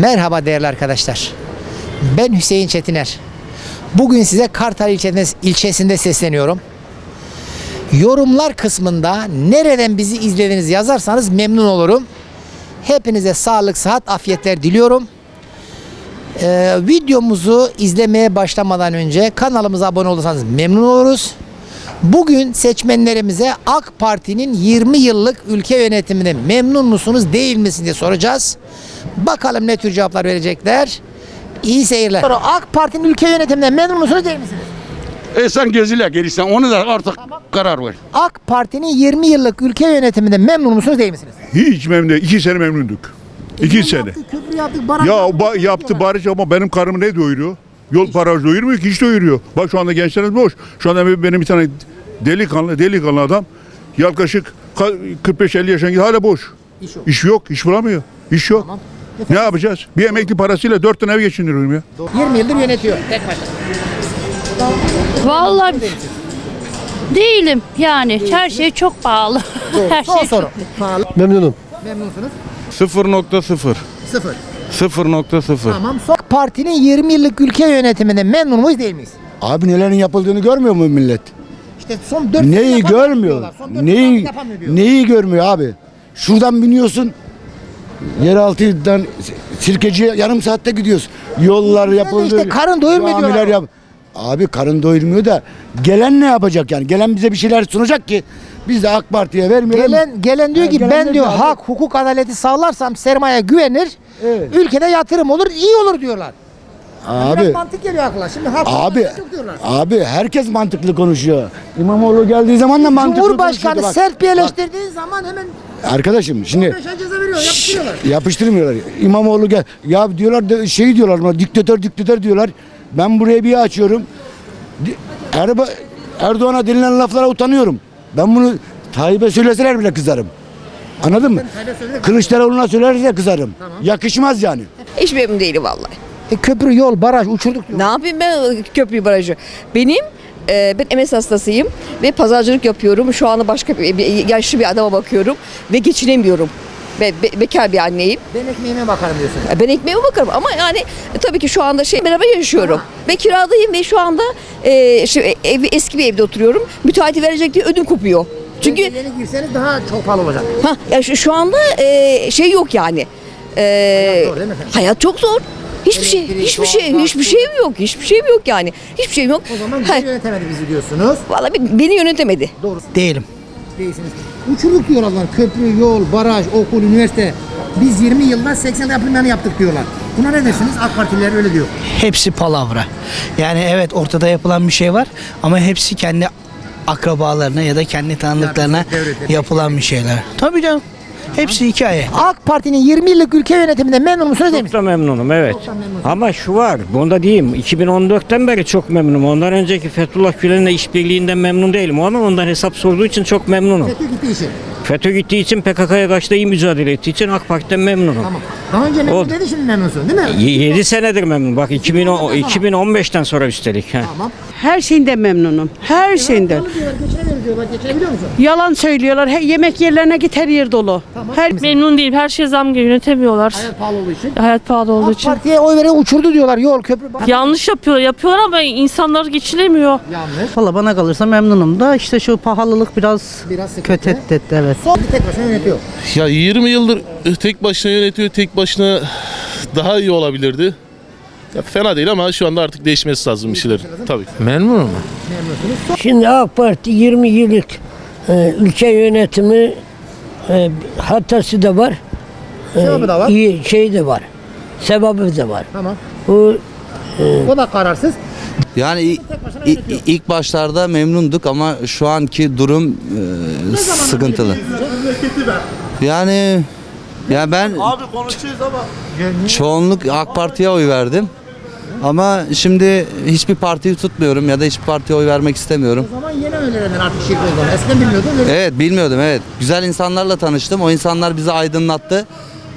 Merhaba değerli arkadaşlar. Ben Hüseyin Çetiner. Bugün size Kartal ilçesinde, sesleniyorum. Yorumlar kısmında nereden bizi izlediniz yazarsanız memnun olurum. Hepinize sağlık, sıhhat, afiyetler diliyorum. Ee, videomuzu izlemeye başlamadan önce kanalımıza abone olursanız memnun oluruz. Bugün seçmenlerimize AK Parti'nin 20 yıllık ülke yönetimine memnun musunuz değil misiniz diye soracağız. Bakalım ne tür cevaplar verecekler. İyi seyirler. AK Parti'nin ülke yönetiminden memnun musunuz değil misiniz? E sen geziler gelirsen onu da artık karar ver. AK Parti'nin 20 yıllık ülke yönetiminden memnun musunuz değil misiniz? Hiç memnun değil. İki sene memnunduk. İki sene. Yaptık, köprü yaptık, baraj Ya yaptık, ba- yaptı barış ama benim karımı ne doyuruyor? Yol baraj doyurmuyor ki hiç doyuruyor. Bak şu anda gençlerimiz boş. Şu anda benim bir tane delikanlı delikanlı adam yaklaşık ka- 45-50 yaşında hala boş. İş yok. İş yok, iş bulamıyor. İş yok. Tamam. Ne yapacağız? Bir emekli parasıyla dört tane ev geçindiriyorum ya. 20 yıldır yönetiyor. Tek başına. Vallahi değilim yani. Her şey çok pahalı. Her Son şey soru. Pahalı. Memnunum. Memnunsunuz? 0.0 Sıfır. 0.0 Tamam. Son Parti'nin 20 yıllık ülke yönetiminden memnun muyuz değil miyiz? Abi nelerin yapıldığını görmüyor mu millet? İşte son 4 Neyi görmüyor? Neyi neyi görmüyor abi? Şuradan biniyorsun. Yeraltıdan sirkeciye yarım saatte gidiyoruz. Yollar yapıldı. işte karın doyurmuyor diyorlar. Yap abi karın doyurmuyor da gelen ne yapacak yani? Gelen bize bir şeyler sunacak ki biz de AK Parti'ye vermeyelim. Gelen gelen diyor Ha, ki gelen ben diyor diyor abi? hak, hukuk, adaleti sağlarsam sermaye güvenir. Evet. Ülkede yatırım olur, iyi olur diyorlar. Biraz Abi mantık geliyor akla. Şimdi Abi, diyorlar. abi herkes mantıklı konuşuyor. İmamoğlu geldiği zaman da mantıklı Cumhurbaşkanı bak. sert bir Bak, eleştirdiği zaman hemen Arkadaşım şimdi 15 ay ceza veriyor, yapıştırıyorlar. Yapıştırmıyorlar. İmamoğlu gel. Ya diyorlar şey diyorlar buna diktatör diktatör diyorlar. Ben buraya bir açıyorum. Erba, Erdoğan'a denilen laflara utanıyorum. Ben bunu Tayyip'e söyleseler bile kızarım. Anladın mı? Kılıçdaroğlu'na söylerse kızarım. Yakışmaz yani. Hiç memnun değilim vallahi. E, köprü, yol, baraj uçurduk diyor. Ne yapayım ben köprü barajı? Benim e, ben MS hastasıyım ve pazarcılık yapıyorum. Şu anda başka bir, bir- yaşlı bir adama bakıyorum ve geçinemiyorum. Ve be- bekar bir anneyim. Ben ekmeğime bakarım diyorsun. Ben ekmeğime bakarım ama yani e, tabii ki şu anda şey beraber yaşıyorum. Ve kiradayım ve şu anda e, şu ev, eski bir evde oturuyorum. Müteahhiti verecek diye ödüm kopuyor. Çünkü yeni girseniz daha çok pahalı olacak. ha, ya şu, şu anda e, şey yok yani. E, Hayat zor değil mi efendim? hayat çok zor. Hiçbir şey, Elektrik, hiçbir şey, doğalgaz, hiçbir şeyim yok, hiçbir şeyim yok yani. Hiçbir şeyim yok. O zaman Ha, bizi yönetemedi bizi diyorsunuz. Vallahi be- beni yönetemedi. Doğru. Değilim. Değilsiniz. Uçurduk diyorlar. Köprü, yol, baraj, okul, üniversite. Biz 20 yılda 80 yapımlarını yaptık diyorlar. Buna ne dersiniz? AK Partililer öyle diyor. hepsi palavra. Yani evet ortada yapılan bir şey var ama hepsi kendi akrabalarına ya da kendi tanıdıklarına yapılan bir şeyler. Tabii canım. Hepsi hikaye. AK Parti'nin 20 yıllık ülke yönetiminden memnun musunuz değil Çok da memnunum evet. Ama şu var, bunda diyeyim 2014'ten beri çok memnunum. Ondan önceki Fethullah Gülen'le işbirliğinden memnun değilim. Ama ondan hesap sorduğu için çok memnunum. Gitti işi. FETÖ gittiği için PKK'ya karşı da iyi mücadele ettiği için AK Parti'den memnunum. Tamam. Daha önce memnun dedi şimdi memnunsun değil mi? 7 senedir memnun. Bak 2010, 2015'ten sonra üstelik. Tamam. Her şeyinden memnunum. Her şeyinden. Yalan diyorlar. Geçinebiliyor musun? Yalan söylüyorlar. He- yemek yerlerine git her yer dolu. Her Memnun değil. Her şey zam geliyor. Yönetemiyorlar. Hayat pahalı olduğu için. Hayat pahalı olduğu AK için. Parti'ye oy veren uçurdu diyorlar. Yol, köprü. Yanlış yapıyorlar. Yapıyorlar ama insanlar geçinemiyor. Yanlış. Valla bana kalırsa memnunum da işte şu pahalılık biraz Biraz kötü etti evet. Son bir tek başına yönetiyor. Ya 20 yıldır tek başına yönetiyor. Tek başına daha iyi olabilirdi. Ya fena değil ama şu anda artık değişmesi lazım bir şeyler. Tabii. Memnun mu? Şimdi AK Parti 20 yıllık e, ülke yönetimi e, hatası da var. e, Sevabı da var. iyi şey de var. Sebabı da var. Tamam. Bu O da kararsız. Yani i- i- ilk başlarda memnunduk ama şu anki durum e, sıkıntılı. Yani ya ben çoğunluk AK Parti'ye oy verdim. Ama şimdi hiçbir partiyi tutmuyorum ya da hiçbir partiye oy vermek istemiyorum. O zaman yeni öğlenen artık şirk olduğunu. Eskiden bilmiyordun. Öyle. Evet bilmiyordum evet. Güzel insanlarla tanıştım. O insanlar bizi aydınlattı.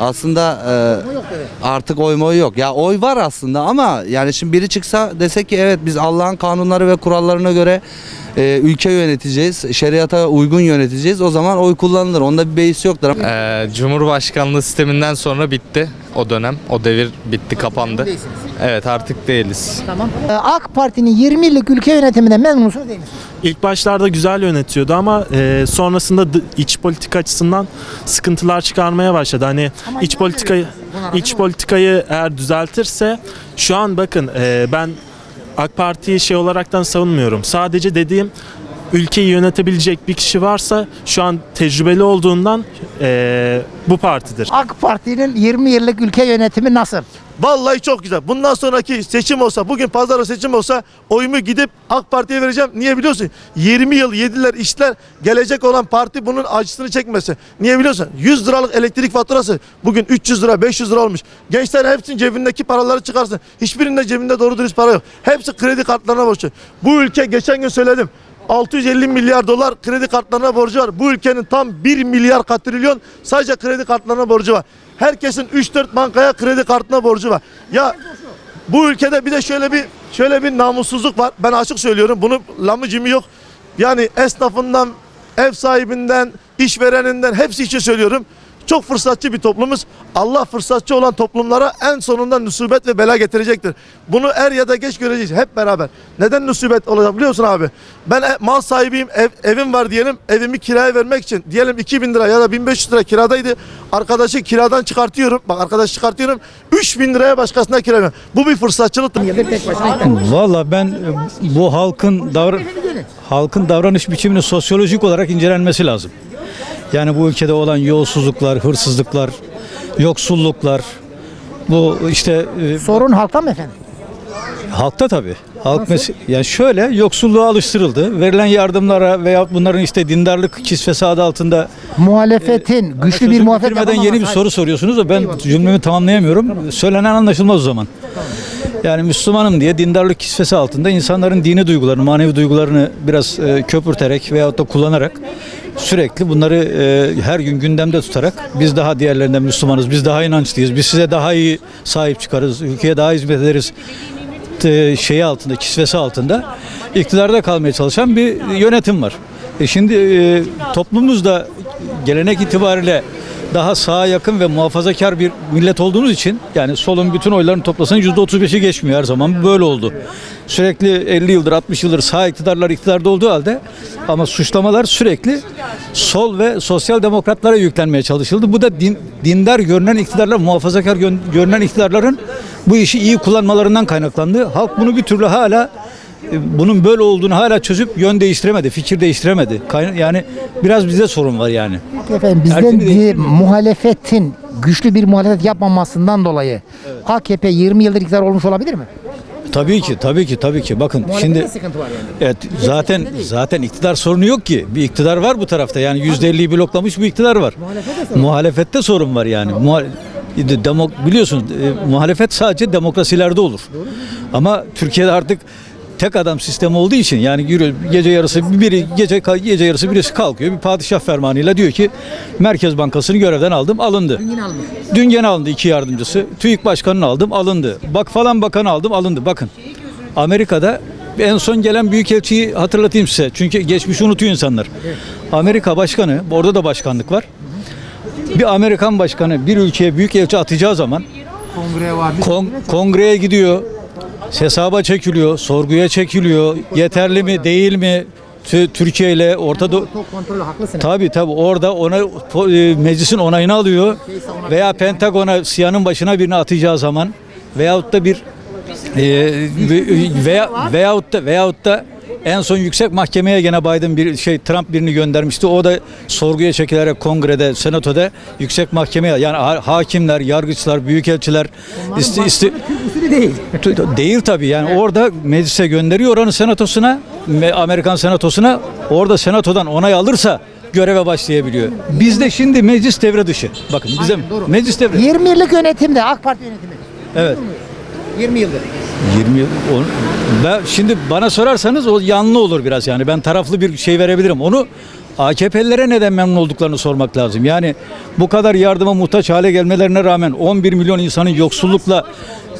Aslında e, yok artık oy moy yok. Ya oy var aslında ama yani şimdi biri çıksa dese ki evet biz Allah'ın kanunları ve kurallarına göre e, ülke yöneteceğiz, şeriata uygun yöneteceğiz. O zaman oy kullanılır. Onda bir beis yoktur. Ee, Cumhurbaşkanlığı sisteminden sonra bitti o dönem. O devir bitti, kapandı. Evet artık değiliz. Tamam. Ee, AK Parti'nin 20 yıllık ülke yönetiminde memnun musunuz değil misiniz? İlk başlarda güzel yönetiyordu ama e, sonrasında iç politika açısından sıkıntılar çıkarmaya başladı. Hani iç politikayı iç politikayı eğer düzeltirse şu an bakın e, ben AK Parti'yi şey olaraktan savunmuyorum. Sadece dediğim ülkeyi yönetebilecek bir kişi varsa şu an tecrübeli olduğundan e, bu partidir. AK Parti'nin 20 yıllık ülke yönetimi nasıl? Vallahi çok güzel. Bundan sonraki seçim olsa, bugün pazara seçim olsa oyumu gidip AK Parti'ye vereceğim. Niye biliyorsun? 20 yıl yediler işler. Gelecek olan parti bunun acısını çekmesin. Niye biliyorsun? 100 liralık elektrik faturası bugün 300 lira, 500 lira olmuş. Gençler hepsinin cebindeki paraları çıkarsın. Hiçbirinde cebinde doğru dürüst para yok. Hepsi kredi kartlarına borçlu. Bu ülke geçen gün söyledim. 650 milyar dolar kredi kartlarına borcu var. Bu ülkenin tam 1 milyar katrilyon sadece kredi kartlarına borcu var. Herkesin 3-4 bankaya kredi kartına borcu var. Ya bu ülkede bir de şöyle bir şöyle bir namussuzluk var. Ben açık söylüyorum. Bunu lamıcımı yok. Yani esnafından, ev sahibinden, işvereninden hepsi için söylüyorum. Çok fırsatçı bir toplumuz. Allah fırsatçı olan toplumlara en sonunda nusibet ve bela getirecektir. Bunu er ya da geç göreceğiz hep beraber. Neden nusibet olacak biliyorsun abi? Ben e- mal sahibiyim, ev, evim var diyelim. Evimi kiraya vermek için diyelim 2000 lira ya da 1500 lira kiradaydı. Arkadaşı kiradan çıkartıyorum. Bak arkadaş çıkartıyorum. 3000 liraya başkasına kira veriyorum. Bu bir fırsatçılıktır. Valla ben e, bu halkın davran halkın davranış biçiminin sosyolojik olarak incelenmesi lazım. Yani bu ülkede olan yolsuzluklar, hırsızlıklar, yoksulluklar bu işte e, Sorun halkta mı efendim? halkta tabii. Halk mes- yani şöyle yoksulluğa alıştırıldı. Verilen yardımlara veya bunların işte dindarlık kisvesi adı altında Muhalefetin güçlü bir Sözümü muhalefet bitirmeden yeni bir soru soruyorsunuz da ben cümlemi tamamlayamıyorum. Söylenen anlaşılmaz o zaman. Yani Müslümanım diye dindarlık kisvesi altında insanların dini duygularını, manevi duygularını biraz e, köpürterek veyahut da kullanarak sürekli bunları e, her gün gündemde tutarak biz daha diğerlerinden Müslümanız, biz daha inançlıyız, biz size daha iyi sahip çıkarız, ülkeye daha hizmet ederiz e, şeyi altında, kisvesi altında iktidarda kalmaya çalışan bir yönetim var. E şimdi e, toplumumuzda gelenek itibariyle daha sağa yakın ve muhafazakar bir millet olduğumuz için yani solun bütün oylarını toplasan %35'i geçmiyor her zaman böyle oldu. Sürekli 50 yıldır 60 yıldır sağ iktidarlar iktidarda olduğu halde ama suçlamalar sürekli sol ve sosyal demokratlara yüklenmeye çalışıldı. Bu da din, dindar görünen iktidarlar, muhafazakar gö- görünen iktidarların bu işi iyi kullanmalarından kaynaklandı. Halk bunu bir türlü hala bunun böyle olduğunu hala çözüp yön değiştiremedi, fikir değiştiremedi. Yani biraz bize sorun var yani. Efendim bizden bir muhalefetin güçlü bir muhalefet yapmamasından dolayı AKP 20 yıldır iktidar olmuş olabilir mi? Tabii ki, tabii ki, tabii ki. Bakın şimdi sıkıntı var yani. evet zaten zaten iktidar sorunu yok ki. Bir iktidar var bu tarafta. Yani %50'yi bloklamış bir iktidar var. Muhalefette sorun var yani. Muhal- de- Demo, biliyorsunuz e, muhalefet sadece demokrasilerde olur. Ama Türkiye'de artık tek adam sistemi olduğu için yani yürü, gece yarısı biri gece gece yarısı birisi kalkıyor bir padişah fermanıyla diyor ki Merkez Bankası'nı görevden aldım alındı. Yine. Dün gene alındı iki yardımcısı. TÜİK Başkanı'nı aldım alındı. Bak falan bakanı aldım alındı. Bakın Amerika'da en son gelen büyükelçiyi hatırlatayım size. Çünkü geçmişi unutuyor insanlar. Amerika Başkanı, orada da başkanlık var. Bir Amerikan başkanı bir ülkeye büyükelçi atacağı zaman Kongre var. kon- kongreye gidiyor. Hesaba çekiliyor, sorguya çekiliyor. Yeterli mi, değil mi? Tü- Türkiye ile Orta Doğu Çok kontrolü haklısın. Tabii tabii orada ona e, meclisin onayını alıyor veya Pentagon'a siyanın başına birini atacağı zaman veyahut da bir e, ve- veya veyahut da veyahut da en son yüksek mahkemeye gene Biden bir şey Trump birini göndermişti. O da sorguya çekilerek kongrede, senatoda yüksek mahkemeye yani ha- hakimler, yargıçlar, büyükelçiler isti, isti, değil. Değil tabii yani orada meclise gönderiyor oranın senatosuna, me- Amerikan senatosuna. Orada senatodan onay alırsa göreve başlayabiliyor. Bizde şimdi meclis devre dışı. Bakın bize meclis devre. 20 yıllık yönetimde AK Parti yönetimi. Evet. 20 yıldır. 20 yıl. o- Ben şimdi bana sorarsanız o yanlı olur biraz yani. Ben taraflı bir şey verebilirim. Onu AKP'lilere neden memnun olduklarını sormak lazım. Yani bu kadar yardıma muhtaç hale gelmelerine rağmen 11 milyon insanın yoksullukla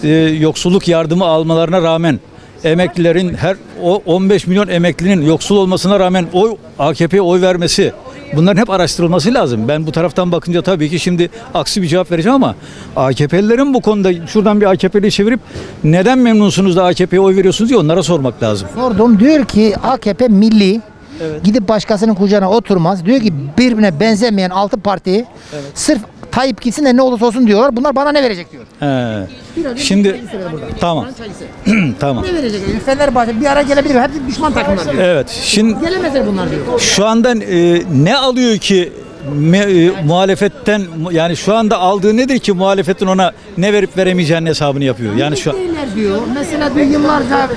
e, yoksulluk yardımı almalarına rağmen emeklilerin her o 15 milyon emeklinin yoksul olmasına rağmen oy AKP'ye oy vermesi bunların hep araştırılması lazım. Ben bu taraftan bakınca tabii ki şimdi aksi bir cevap vereceğim ama AKP'lilerin bu konuda şuradan bir AKP'li çevirip neden memnunsunuz da AKP'ye oy veriyorsunuz diye onlara sormak lazım. Sordum diyor ki AKP milli gidip başkasının kucağına oturmaz. Diyor ki birbirine benzemeyen altı parti sırf Tayyip gitsin de ne olursa olsun diyorlar. Bunlar bana ne verecek diyor. He. Şimdi tamam. tamam. Ne verecek? Fenerbahçe bir ara gelebilir. Hepsi düşman takımlar diyor. Evet. Şimdi Gelemezler bunlar diyor. şu anda e, ne alıyor ki me- e, muhalefetten yani şu anda aldığı nedir ki muhalefetin ona ne verip veremeyeceğinin hesabını yapıyor. Yani şu Değiller diyor. Mesela diyor yıllarca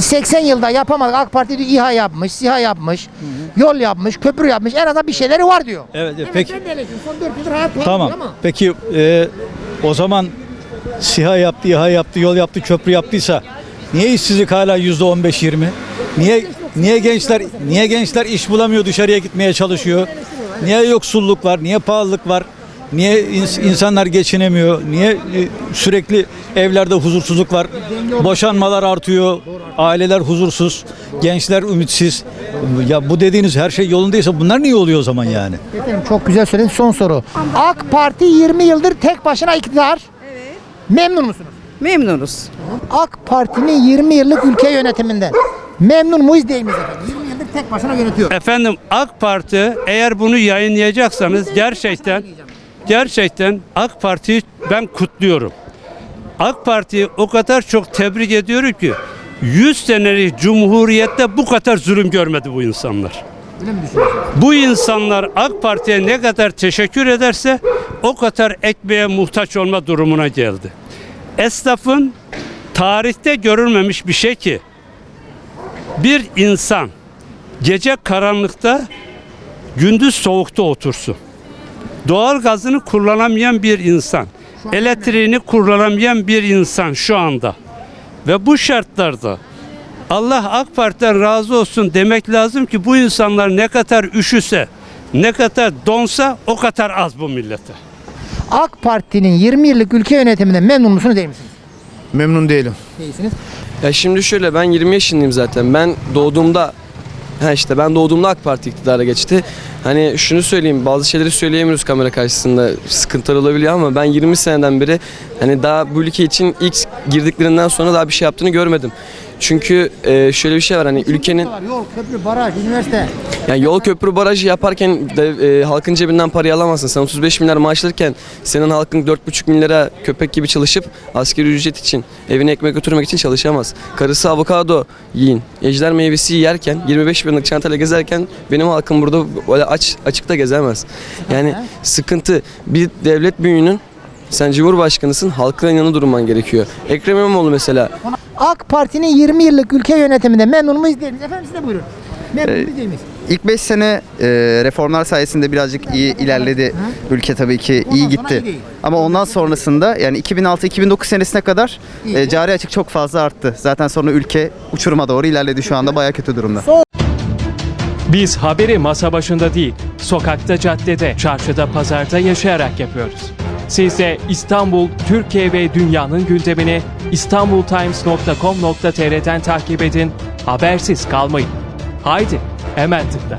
80 yılda yapamadık. AK Parti diyor İHA yapmış, SİHA yapmış, yol yapmış, köprü yapmış. En azından bir şeyleri var diyor. Evet, Evet, peki. sen de. Son 4 yıldır hayat pahalı Tamam. ama. Peki e, o zaman SİHA yaptı, İHA yaptı, yol yaptı, köprü yaptıysa niye işsizlik hala yüzde 15-20? Niye niye gençler niye gençler iş bulamıyor, dışarıya gitmeye çalışıyor? Niye yoksulluk var? Niye pahalılık var? Niye ins- insanlar geçinemiyor? Niye e, sürekli evlerde huzursuzluk var? Boşanmalar artıyor. Aileler huzursuz. Gençler ümitsiz. Ya bu dediğiniz her şey yolundaysa bunlar niye oluyor o zaman yani? Efendim çok güzel söyledin. Son soru. AK Parti 20 yıldır tek başına iktidar. Evet. Memnun musunuz? Memnunuz. AK Parti'nin 20 yıllık ülke yönetiminden memnun muyuz değil miyiz efendim? 20 yıldır tek başına yönetiyor. Efendim AK Parti eğer bunu yayınlayacaksanız gerçekten gerçekten AK Parti'yi ben kutluyorum. AK Parti'yi o kadar çok tebrik ediyorum ki 100 senelik cumhuriyette bu kadar zulüm görmedi bu insanlar. Bu insanlar AK Parti'ye ne kadar teşekkür ederse o kadar ekmeğe muhtaç olma durumuna geldi. Esnafın tarihte görülmemiş bir şey ki bir insan gece karanlıkta gündüz soğukta otursun. Doğal gazını kullanamayan bir insan, elektriğini kullanamayan bir insan şu anda. Ve bu şartlarda Allah AK Parti'den razı olsun demek lazım ki bu insanlar ne kadar üşüse, ne kadar donsa o kadar az bu millete. AK Parti'nin 20 yıllık ülke yönetiminden memnun musunuz değil misiniz? Memnun değilim. Değilsiniz. Ya şimdi şöyle ben 20 yaşındayım zaten. Ben doğduğumda ha işte ben doğduğumda AK Parti iktidara geçti. Hani şunu söyleyeyim bazı şeyleri söyleyemiyoruz kamera karşısında sıkıntılar olabiliyor ama ben 20 seneden beri hani daha bu ülke için ilk girdiklerinden sonra daha bir şey yaptığını görmedim. Çünkü e, şöyle bir şey var hani ülkenin Yol, köprü, baraj, üniversite. Yani yol köprü barajı yaparken de, e, halkın cebinden parayı alamazsın. Sen 35 milyar maaşlarken senin halkın 4,5 milyara köpek gibi çalışıp askeri ücret için evine ekmek götürmek için çalışamaz. Karısı avokado yiyin, ejder meyvesi yerken 25 binlik çantayla gezerken benim halkım burada öyle aç açıkta gezemez. Yani sıkıntı bir devlet büyüğünün sen Cumhurbaşkanısın, halkın yanında durman gerekiyor. Ekrem İmamoğlu mesela AK Parti'nin 20 yıllık ülke yönetiminden memnun muyuz değil miyiz? Efendim siz de buyurun. Memnun muyuz değil miyiz? İlk 5 sene e, reformlar sayesinde birazcık iyi ilerledi. Ülke tabii ki iyi gitti. Ama ondan sonrasında yani 2006-2009 senesine kadar e, cari açık çok fazla arttı. Zaten sonra ülke uçuruma doğru ilerledi. Şu anda baya kötü durumda. Biz haberi masa başında değil, sokakta, caddede, çarşıda, pazarda yaşayarak yapıyoruz. Siz de İstanbul, Türkiye ve dünyanın gündemini istanbultimes.com.tr'den takip edin, habersiz kalmayın. Haydi, hemen tıkla.